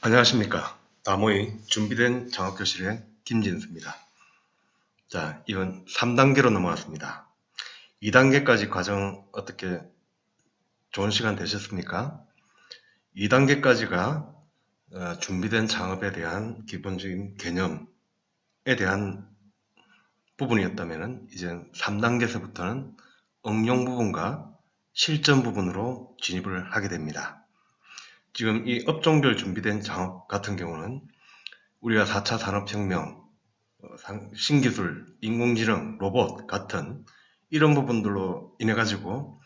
안녕하십니까. 다모의 준비된 장학교실의 김진수입니다. 자, 이건 3단계로 넘어갔습니다. 2단계까지 과정 어떻게 좋은 시간 되셨습니까? 2단계까지가 어, 준비된 창업에 대한 기본적인 개념에 대한 부분이었다면 이제 3단계에서부터는 응용 부분과 실전 부분으로 진입을 하게 됩니다. 지금 이 업종별 준비된 작업 같은 경우는 우리가 4차 산업혁명, 어, 상- 신기술, 인공지능, 로봇 같은 이런 부분들로 인해 가지고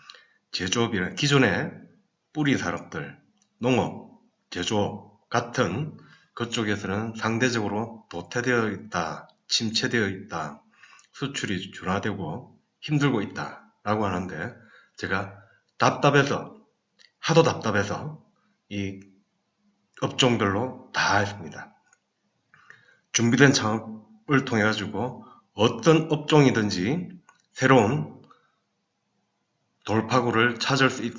제조업이나 기존의 뿌리 산업들, 농업, 제조업 같은 그쪽에서는 상대적으로 도태되어 있다, 침체되어 있다, 수출이 준화되고 힘들고 있다 라고 하는데 제가 답답해서 하도 답답해서 이 업종별로 다 했습니다. 준비된 창업을 통해 가지고 어떤 업종이든지 새로운 돌파구를 찾을 수 있,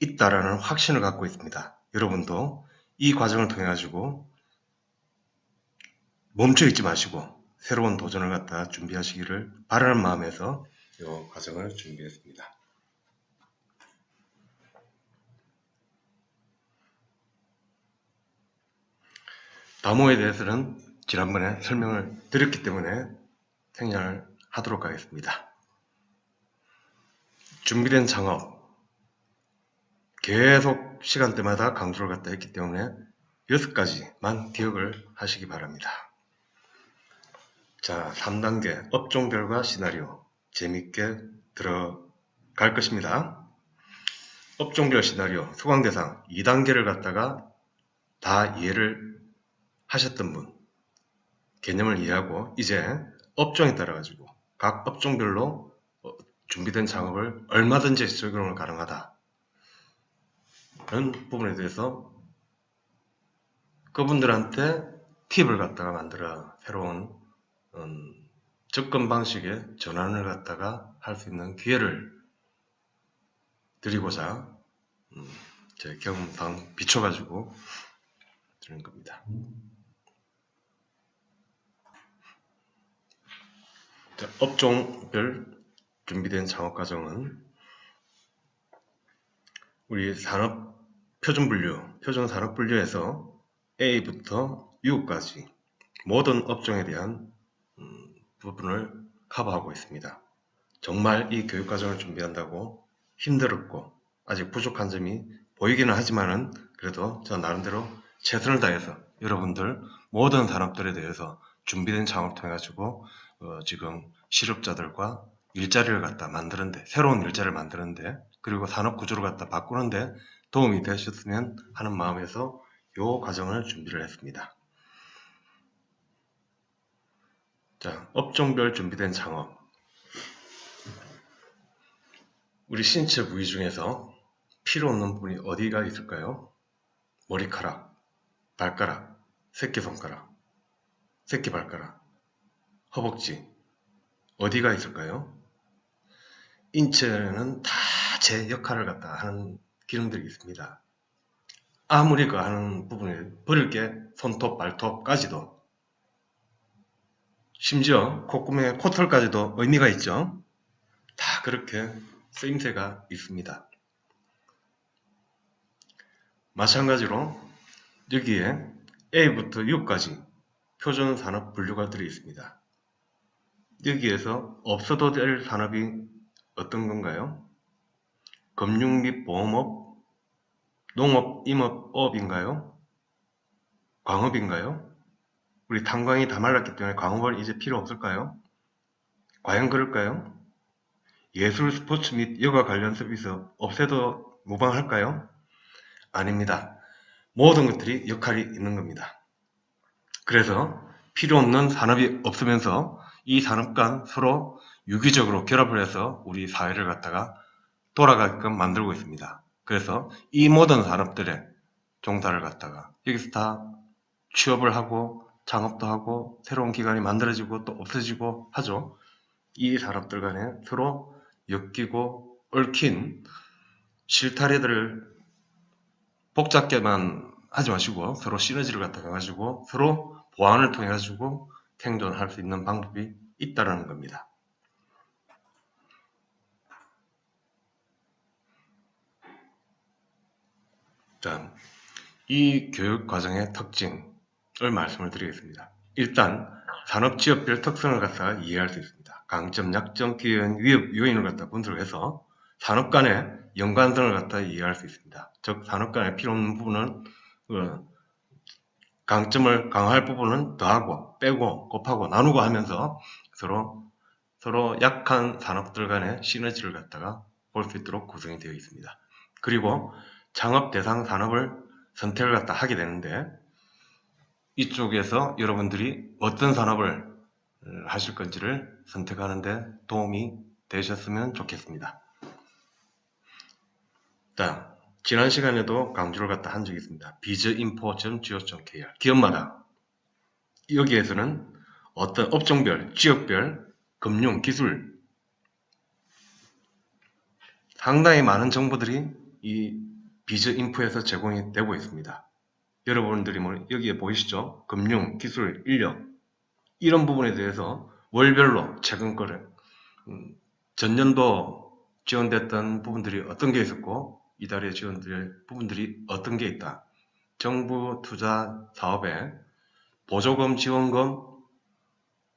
있다라는 확신을 갖고 있습니다. 여러분도 이 과정을 통해 가지고 멈춰 있지 마시고 새로운 도전을 갖다 준비하시기를 바라는 마음에서 이 과정을 준비했습니다. 다모에 대해서는 지난번에 설명을 드렸기 때문에 생략을 하도록 하겠습니다. 준비된 창업 계속 시간대마다 강조를 갖다 했기 때문에 여섯 가지만 기억을 하시기 바랍니다. 자, 3단계 업종별과 시나리오 재밌게 들어갈 것입니다. 업종별 시나리오 수강 대상 2단계를 갖다가 다 이해를 하셨던 분 개념을 이해하고 이제 업종에 따라 가지고 각 업종별로 어, 준비된 작업을 얼마든지 적용을 가능하다. 는 부분에 대해서 그분들한테 팁을 갖다가 만들어 새로운 음, 접근 방식의 전환을 갖다가 할 수 있는 기회를 드리고자 음, 제 경험상 비춰가지고 드리는 겁니다. 자, 업종별 준비된 창업 과정은 우리 산업 표준 분류, 표준 산업 분류에서 A부터 U까지 모든 업종에 대한 음, 부분을 커버하고 있습니다. 정말 이 교육 과정을 준비한다고 힘들었고 아직 부족한 점이 보이기는 하지만은 그래도 저 나름대로 최선을 다해서 여러분들 모든 산업들에 대해서 준비된 창업을 통해 가지고 어, 지금 실업자들과 일자리를 갖다 만드는데 새로운 일자리를 만드는데 그리고 산업 구조를 갖다 바꾸는데 도움이 되셨으면 하는 마음에서 요 과정을 준비를 했습니다. 자, 업종별 준비된 창업. 우리 신체 부위 중에서 필요 없는 부분이 어디가 있을까요? 머리카락, 발가락, 새끼손가락, 새끼발가락, 허벅지, 어디가 있을까요? 인체는 다 제 역할을 갖다 하는 기능들이 있습니다. 아무리 그 하는 부분에 버릴 게 손톱, 발톱까지도 심지어 콧구멍에 코털까지도 의미가 있죠. 다 그렇게 쓰임새가 있습니다. 마찬가지로 여기에 A부터 U까지 표준 산업 분류가 들어 있습니다. 여기에서 없어도 될 산업이 어떤 건가요? 금융 및 보험업, 농업, 임업, 업인가요? 광업인가요? 우리 탄광이 다 말랐기 때문에 광업은 이제 필요 없을까요? 과연 그럴까요? 예술, 스포츠 및 여가 관련 서비스 없애도 무방할까요? 아닙니다. 모든 것들이 역할이 있는 겁니다. 그래서 필요 없는 산업이 없으면서 이 산업 간 서로 유기적으로 결합을 해서 우리 사회를 갖다가 돌아가게끔 만들고 있습니다. 그래서 이 모든 산업들의 종사를 갖다가 여기서 다 취업을 하고 창업도 하고 새로운 기관이 만들어지고 또 없어지고 하죠. 이 산업들 간에 서로 엮이고 얽힌 실타래들을 복잡게만 하지 마시고 서로 시너지를 갖다가 가지고 서로 보완을 통해 가지고 생존할 수 있는 방법이 있다라는 겁니다. 자, 이 교육 과정의 특징을 말씀을 드리겠습니다. 일단 산업 지역별 특성을 갖다가 이해할 수 있습니다. 강점, 약점, 기회는 위협, 요인을 갖다 분석해서 산업 간의 연관성을 갖다 이해할 수 있습니다. 즉 산업 간에 필요 없는 부분은 어, 강점을 강화할 부분은 더하고 빼고 곱하고 나누고 하면서 서로 서로 약한 산업들 간의 시너지를 갖다가 볼 수 있도록 구성이 되어 있습니다. 그리고 창업 대상 산업을 선택을 갖다 하게 되는데 이쪽에서 여러분들이 어떤 산업을 어, 하실 건지를 선택하는데 도움이 되셨으면 좋겠습니다. 자, 지난 시간에도 강조를 갖다 한 적이 있습니다. 비즈인포.go.kr 기업마다 여기에서는 어떤 업종별, 지역별, 금융, 기술 상당히 많은 정보들이 이 비즈인포에서 제공이 되고 있습니다. 여러분들이 뭐 여기에 보이시죠? 금융, 기술, 인력 이런 부분에 대해서 월별로 최근 거래 음, 전년도 지원됐던 부분들이 어떤 게 있었고 이달에 지원될 부분들이 어떤 게 있다. 정부 투자 사업에 보조금, 지원금,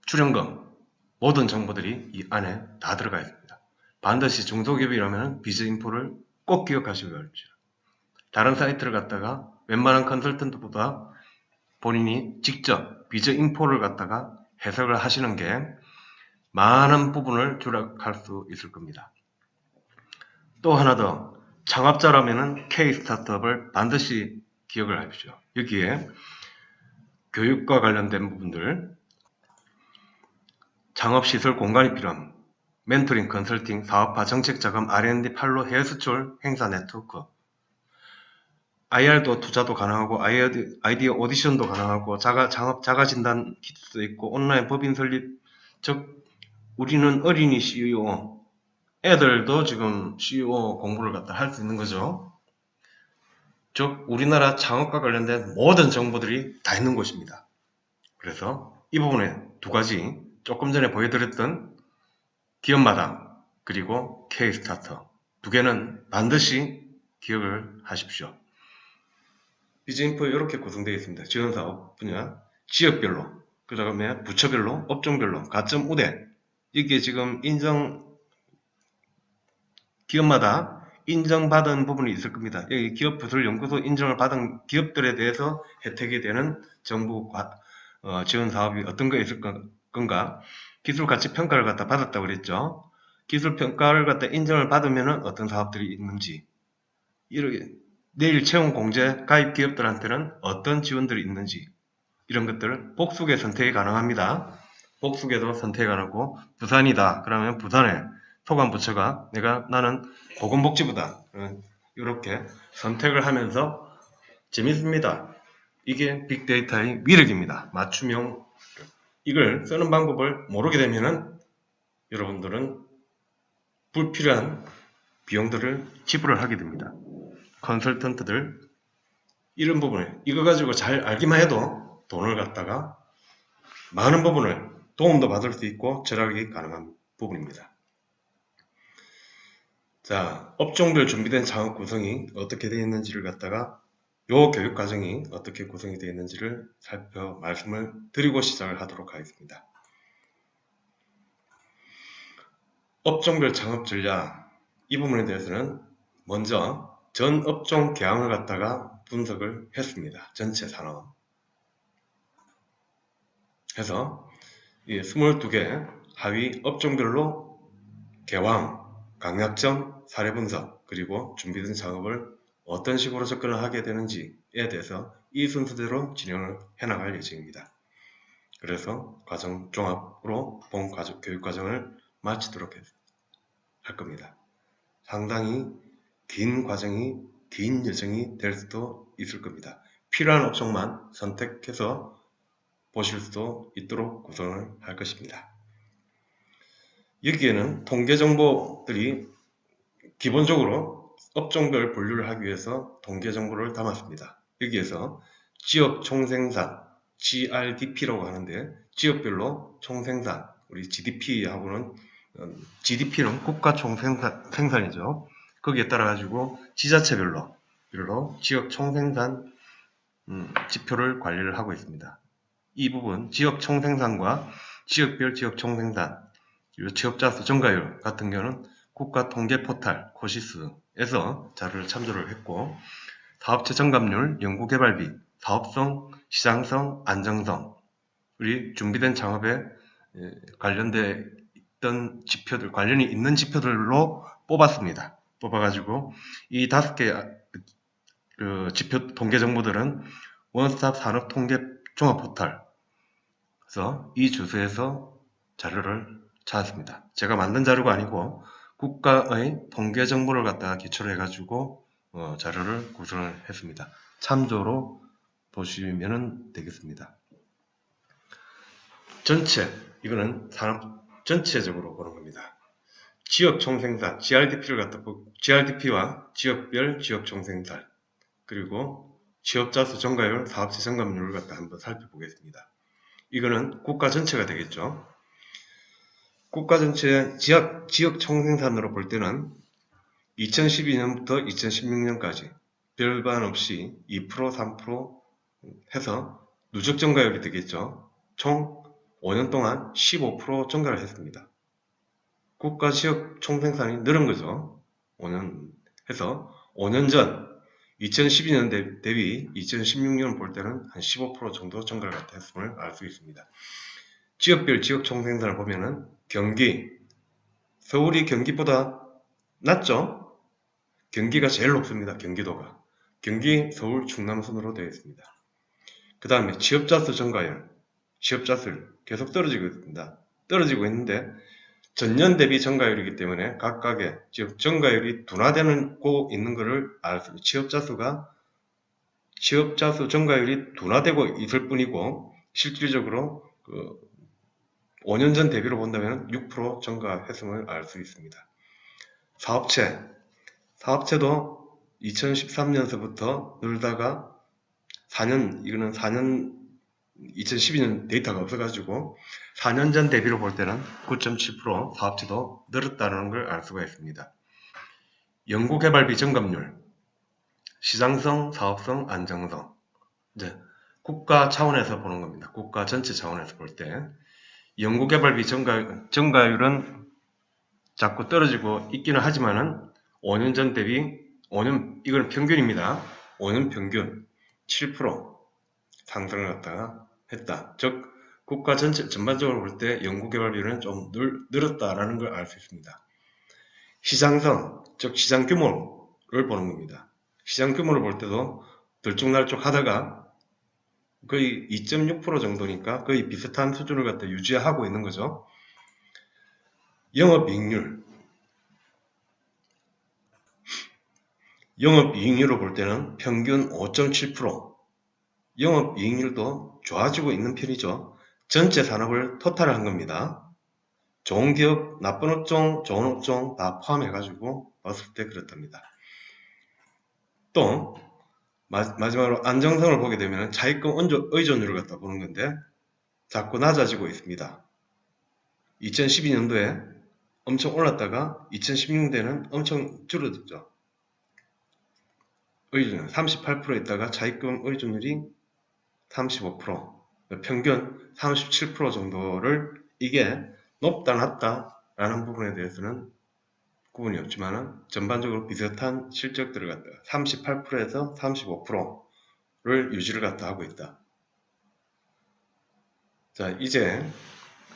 출연금 모든 정보들이 이 안에 다 들어가 있습니다. 반드시 중소기업이라면 비즈인포를 꼭 기억하시기 바랍니다. 다른 사이트를 갖다가 웬만한 컨설턴트보다 본인이 직접 비즈인포를 갖다가 해석을 하시는 게 많은 부분을 조락할 수 있을 겁니다. 또 하나 더 창업자라면은 K 스타트업을 반드시 기억을 하십시오. 여기에 교육과 관련된 부분들, 창업시설 공간이 필요함, 멘토링, 컨설팅, 사업화, 정책자금, R&D, 팔로, 해외 수출, 행사 네트워크, IR도 투자도 가능하고 아이디어 오디션도 가능하고 자가 창업 자가 진단 키트도 있고 온라인 법인 설립 즉 우리는 어린이 CEO 애들도 지금 CEO 공부를 갖다 할 수 있는 거죠. 즉 우리나라 창업과 관련된 모든 정보들이 다 있는 곳입니다. 그래서 이 부분에 두 가지 조금 전에 보여드렸던 기업마다 그리고 K-스타터 두 개는 반드시 기억을 하십시오. 비즈인포 이렇게 구성되어 있습니다. 지원사업 분야, 지역별로, 그 다음에 부처별로, 업종별로, 가점 우대. 이게 지금 인정, 기업마다 인정받은 부분이 있을 겁니다. 여기 기업 부설 연구소 인정을 받은 기업들에 대해서 혜택이 되는 정부 어, 지원 사업이 어떤 거 있을 건가? 기술 가치 평가를 갖다 받았다고 그랬죠. 기술 평가를 갖다 인정을 받으면 어떤 사업들이 있는지 이렇게 내일 채용 공제 가입 기업들한테는 어떤 지원들이 있는지 이런 것들을 복수계 선택이 가능합니다. 복수계도 선택이 가능하고 부산이다. 그러면 부산에 소관부처가 내가 나는 보건복지부다. 이렇게 선택을 하면서 재밌습니다. 이게 빅데이터의 위력입니다. 맞춤형 이걸 쓰는 방법을 모르게 되면은 여러분들은 불필요한 비용들을 지불을 하게 됩니다. 컨설턴트들 이런 부분을 이거 가지고 잘 알기만 해도 돈을 갖다가 많은 부분을 도움도 받을 수 있고 절약이 가능한 부분입니다. 자, 업종별 준비된 창업 구성이 어떻게 되어 있는지를 갖다가 요 교육 과정이 어떻게 구성이 되어 있는지를 살펴 말씀을 드리고 시작을 하도록 하겠습니다. 업종별 창업 전략 이 부분에 대해서는 먼저 전 업종 개항을 갖다가 분석을 했습니다. 전체 산업. 해서 이 22개 하위 업종별로 개왕, 강약점, 사례 분석, 그리고 준비된 작업을 어떤 식으로 접근을 하게 되는지에 대해서 이 순서대로 진행을 해나갈 예정입니다. 그래서 과정 종합으로 본 가족 교육 과정을 마치도록 할 겁니다. 상당히 긴 과정이 긴 여정이 될 수도 있을 겁니다. 필요한 업종만 선택해서 보실 수도 있도록 구성을 할 것입니다. 여기에는 통계 정보들이 기본적으로 업종별 분류를 하기 위해서 통계 정보를 담았습니다. 여기에서 지역 총생산 GRDP라고 하는데 지역별로 총생산 우리 GDP하고는 GDP는 국가 총생산 생산이죠. 거기에 따라 가지고 지자체별로 별로 지역 총생산 음, 지표를 관리를 하고 있습니다. 이 부분 지역 총생산과 지역별 지역 총생산 취업자 수 증가율 같은 경우는 국가 통계 포탈 코시스에서 자료를 참조를 했고 사업체 정감률, 연구개발비, 사업성, 시장성, 안정성 우리 준비된 창업에 예, 관련돼 있던 지표들 관련이 있는 지표들로 뽑았습니다. 뽑아가지고 이 다섯 개 그 지표 통계 정보들은 원스톱 산업 통계 종합 포탈 그래서 이 주소에서 자료를 찾았습니다. 제가 만든 자료가 아니고 국가의 통계 정보를 갖다가 기초로 해가지고 어, 자료를 구성을 했습니다. 참조로 보시면 되겠습니다. 전체 이거는 산업 전체적으로 보는 겁니다. 지역 총생산 GRDP를 갖다 보 GRDP와 지역별 지역 총생산 그리고 취업자 수 증가율, 사업체 증감률을 갖다 한번 살펴보겠습니다. 이거는 국가 전체가 되겠죠. 국가 전체 지역, 지역 총생산으로 볼 때는 2012년부터 2016년까지 별반 없이 2% 3% 해서 누적 증가율이 되겠죠. 총 5년 동안 15% 증가를 했습니다. 국가 지역 총생산이 늘은 거죠. 5년 해서 5년 전 2012년 대비 2016년 볼 때는 한 15% 정도 증가를 했음을 알 수 있습니다. 지역별 지역 총생산을 보면은 경기, 서울이 경기보다 낮죠? 경기가 제일 높습니다. 경기도가. 경기, 서울, 충남 순으로 되어 있습니다. 그 다음에 취업자 수 증가율, 취업자 수 계속 떨어지고 있습니다. 떨어지고 있는데 전년 대비 증가율이기 때문에 각각의 즉 증가율이 둔화되고 있는 것을 알 수, 취업자 수가 취업자 수 증가율이 둔화되고 있을 뿐이고 실질적으로 그 5년 전 대비로 본다면 6% 증가했음을 알 수 있습니다. 사업체 사업체도 2013년서부터 늘다가 4년 이거는 4년 2012년 데이터가 없어가지고 4년 전 대비로 볼 때는 9.7% 사업체도 늘었다는 걸 알 수가 있습니다. 연구개발비 증감률, 시장성, 사업성, 안정성 이제 국가 차원에서 보는 겁니다. 국가 전체 차원에서 볼 때 연구개발비 증가, 증가율은 자꾸 떨어지고 있기는 하지만은 5년 전 대비 5년 이건 평균입니다. 5년 평균 7% 상승을 갖다가 했다. 즉 국가 전체 전반적으로 볼 때 연구개발비는 좀 늘, 늘었다라는 걸 알 수 있습니다. 시장성, 즉 시장 규모를 보는 겁니다. 시장 규모를 볼 때도 들쭉날쭉 하다가 거의 2.6% 정도니까 거의 비슷한 수준을 갖다 유지하고 있는 거죠. 영업이익률. 영업이익률을 볼 때는 평균 5.7%. 영업이익률도 좋아지고 있는 편이죠. 전체 산업을 토탈한 겁니다. 좋은 기업, 나쁜 업종, 좋은 업종 다 포함해가지고 봤을 때 그렇답니다. 또 마, 지막으로 안정성을 보게 되면 차입금 의존율을 갖다 보는 건데 자꾸 낮아지고 있습니다. 2012년도에 엄청 올랐다가 2016년대는 엄청 줄어들죠. 의존 38% 있다가 차입금 의존율이 35% 평균 37% 정도를 이게 높다 낮다 라는 부분에 대해서는 구분이 없지만 전반적으로 비슷한 실적들을 갖다 38%에서 35%를 유지를 갖다 하고 있다. 자 이제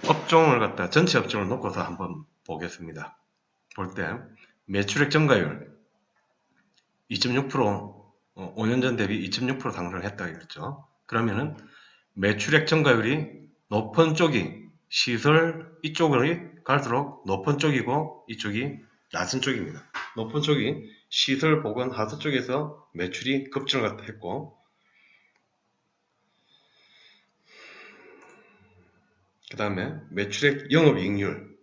업종을 갖다 전체 업종을 놓고서 한번 보겠습니다. 볼 때 매출액 증가율 2.6% 5년 전 대비 2.6% 상승을 했다고 했죠. 그러면은 매출액 증가율이 높은 쪽이 시설 이쪽으로 갈수록 높은 쪽이고 이쪽이 낮은 쪽입니다. 높은 쪽이 시설 보건 하수 쪽에서 매출이 급증을 했고 그 다음에 매출액 영업이익률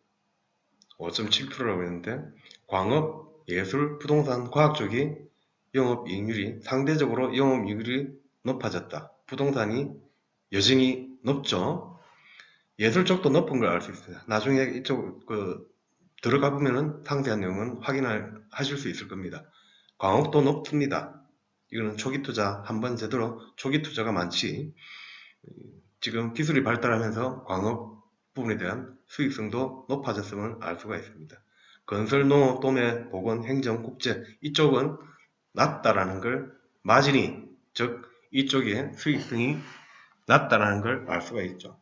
5.7%라고 했는데 광업, 예술, 부동산, 과학 쪽이 영업이익률이 상대적으로 영업이익률이 높아졌다. 부동산이 여전히 높죠. 예술 쪽도 높은 걸 알 수 있어요. 나중에 이쪽 그 들어가 보면은 상세한 내용은 확인할 하실 수 있을 겁니다. 광업도 높습니다. 이거는 초기 투자 한 번 제대로 초기 투자가 많지. 지금 기술이 발달하면서 광업 부분에 대한 수익성도 높아졌음을 알 수가 있습니다. 건설, 농업, 도매, 보건, 행정, 국제 이쪽은 낮다라는 걸 마진이 즉 이쪽에 수익성이 낮다라는 걸 알 수가 있죠.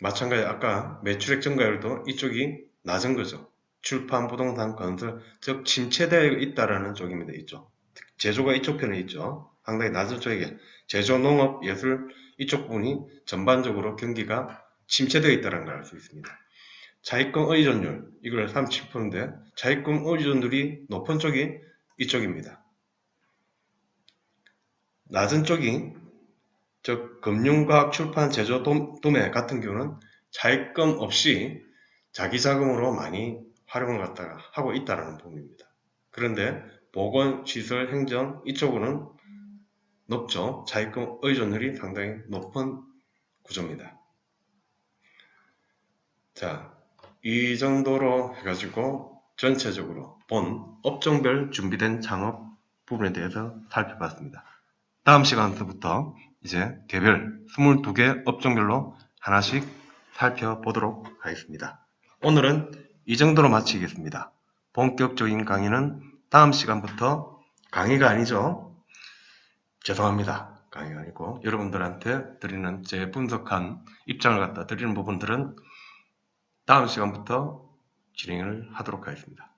마찬가지 아까 매출액 증가율도 이쪽이 낮은 거죠. 출판, 부동산, 건설 즉 침체되어 있다라는 쪽입니다. 이쪽 제조가 이쪽 편에 있죠. 상당히 낮은 쪽에 제조, 농업, 예술 이쪽 부분이 전반적으로 경기가 침체되어 있다는 걸 알 수 있습니다. 자익금 의존율 이걸 37%인데 자익금 의존율이 높은 쪽이 이쪽입니다. 낮은 쪽이 즉 금융과학 출판 제조 도- 도매 같은 경우는 자익금 없이 자기 자금으로 많이 활용을 갖다가 하고 있다는 부분입니다. 그런데 보건, 시설, 행정 이쪽으로는 높죠. 자익금 의존율이 상당히 높은 구조입니다. 자, 이 정도로 해가지고 전체적으로 본 업종별 준비된 창업 부분에 대해서 살펴봤습니다. 다음 시간부터 이제 개별 22개 업종별로 하나씩 살펴보도록 하겠습니다. 오늘은 이 정도로 마치겠습니다. 본격적인 강의는 다음 시간부터 강의가 아니죠. 죄송합니다. 강의가 아니고 여러분들한테 드리는 제 분석한 입장을 갖다 드리는 부분들은 다음 시간부터 진행을 하도록 하겠습니다.